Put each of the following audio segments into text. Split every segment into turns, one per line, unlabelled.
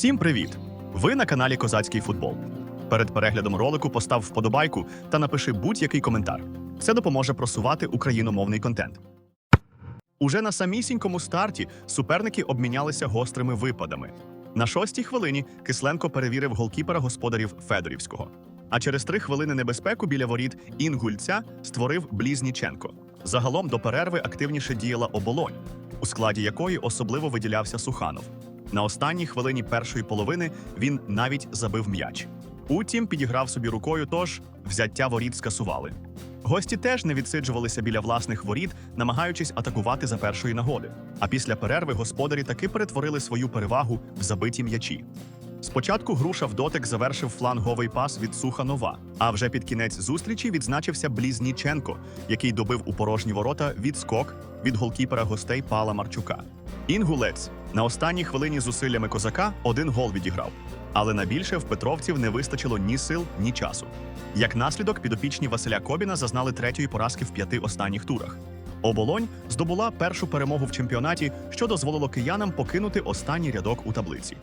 Всім привіт! Ви на каналі Козацький футбол. Перед переглядом ролику постав вподобайку та напиши будь-який коментар. Це допоможе просувати україномовний контент. Уже на самісінькому старті суперники обмінялися гострими випадами. На шостій хвилині Кисленко перевірив голкіпера господарів Федорівського. А через три хвилини небезпеку біля воріт Інгульця створив Блізніченко. Загалом до перерви активніше діяла оболонь, у складі якої особливо виділявся Суханов. На останній хвилині першої половини він навіть забив м'яч. Утім, підіграв собі рукою, тож взяття воріт скасували. Гості теж не відсиджувалися біля власних воріт, намагаючись атакувати за першої нагоди. А після перерви господарі таки перетворили свою перевагу в забиті м'ячі. Спочатку груша в дотик завершив фланговий пас від Суханова, а вже під кінець зустрічі відзначився Блізніченко, який добив у порожні ворота відскок від голкіпера гостей Пала Марчука. Інгулець на останній хвилині зусиллями козака один гол відіграв, але на більше в Петровців не вистачило ні сил, ні часу. Як наслідок, підопічні Василя Кобіна зазнали третьої поразки в п'яти останніх турах. Оболонь здобула першу перемогу в чемпіонаті, що дозволило киянам покинути останній рядок у таблиці.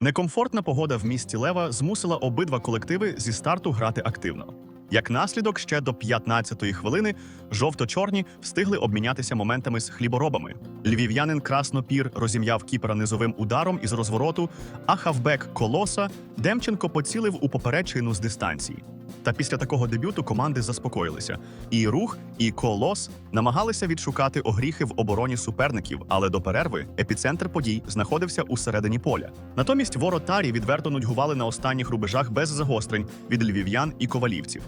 Некомфортна погода в місті Лева змусила обидва колективи зі старту грати активно. Як наслідок, ще до 15-ї хвилини жовто-чорні встигли обмінятися моментами з хліборобами. Львів'янин Краснопір розім'яв кіпера низовим ударом із розвороту, а хавбек Колоса Демченко поцілив у поперечину з дистанції. Та після такого дебюту команди заспокоїлися. І рух, і колос намагалися відшукати огріхи в обороні суперників, але до перерви епіцентр подій знаходився у середині поля. Натомість воротарі відверто нудьгували на останніх рубежах без загострень від львів'ян і ковалівців.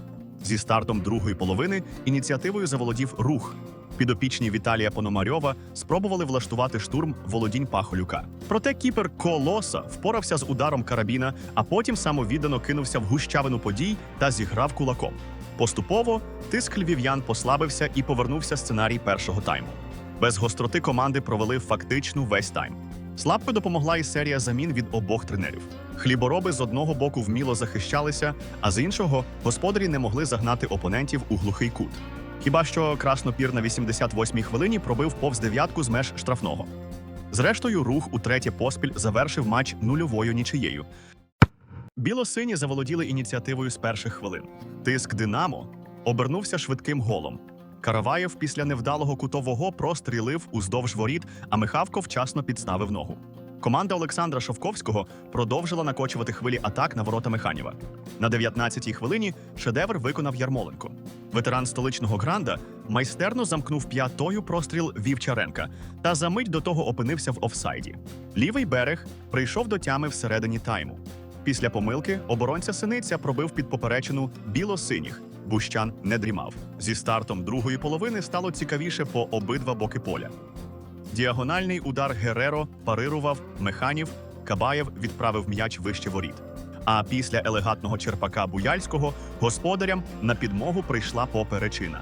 Зі стартом другої половини ініціативою заволодів рух. Підопічні Віталія Пономарьова спробували влаштувати штурм володінь Пахолюка. Проте кіпер Колоса впорався з ударом карабіна, а потім самовіддано кинувся в гущавину подій та зіграв кулаком. Поступово тиск львів'ян послабився і повернувся сценарій першого тайму. Без гостроти команди провели фактично весь тайм. Слабко допомогла і серія замін від обох тренерів. Хлібороби з одного боку вміло захищалися, а з іншого господарі не могли загнати опонентів у глухий кут. Хіба що краснопір на 88-й хвилині пробив повз дев'ятку з меж штрафного. Зрештою, рух у третє поспіль завершив матч нульовою нічиєю. Білосині заволоділи ініціативою з перших хвилин. Тиск Динамо обернувся швидким голом. Караваєв після невдалого кутового прострілив уздовж воріт, а Михавко вчасно підставив ногу. Команда Олександра Шовковського продовжила накочувати хвилі атак на ворота Механіва. На 19-й хвилині шедевр виконав Ярмоленко. Ветеран столичного гранда майстерно замкнув п'ятою простріл Вівчаренка та за мить до того опинився в офсайді. Лівий берег прийшов до тями всередині тайму. Після помилки оборонця синиця пробив під поперечину біло-синіх. Бущан не дрімав. Зі стартом другої половини стало цікавіше по обидва боки поля. Діагональний удар Гереро парирував механів, Кабаєв відправив м'яч вище воріт. А після елегантного черпака Буяльського господарям на підмогу прийшла поперечина.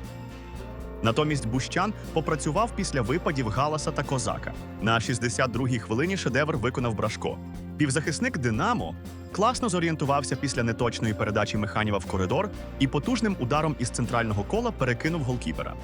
Натомість Бущан попрацював після випадів Галаса та Козака. На 62-й хвилині шедевр виконав Брашко. Півзахисник Динамо класно зорієнтувався після неточної передачі Механіва в коридор і потужним ударом із центрального кола перекинув голкіпера.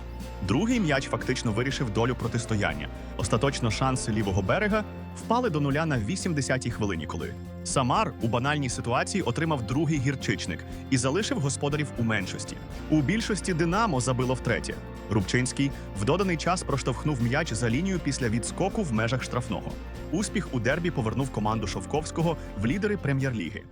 Другий м'яч фактично вирішив долю протистояння. Остаточно шанси лівого берега впали до нуля на 80-й хвилині, коли Самар у банальній ситуації отримав другий гірчичник і залишив господарів у меншості. У більшості Динамо забило втретє. Рубчинський в доданий час проштовхнув м'яч за лінію після відскоку в межах штрафного. Успіх у дербі повернув команду Шовковського в лідери прем'єр-ліги.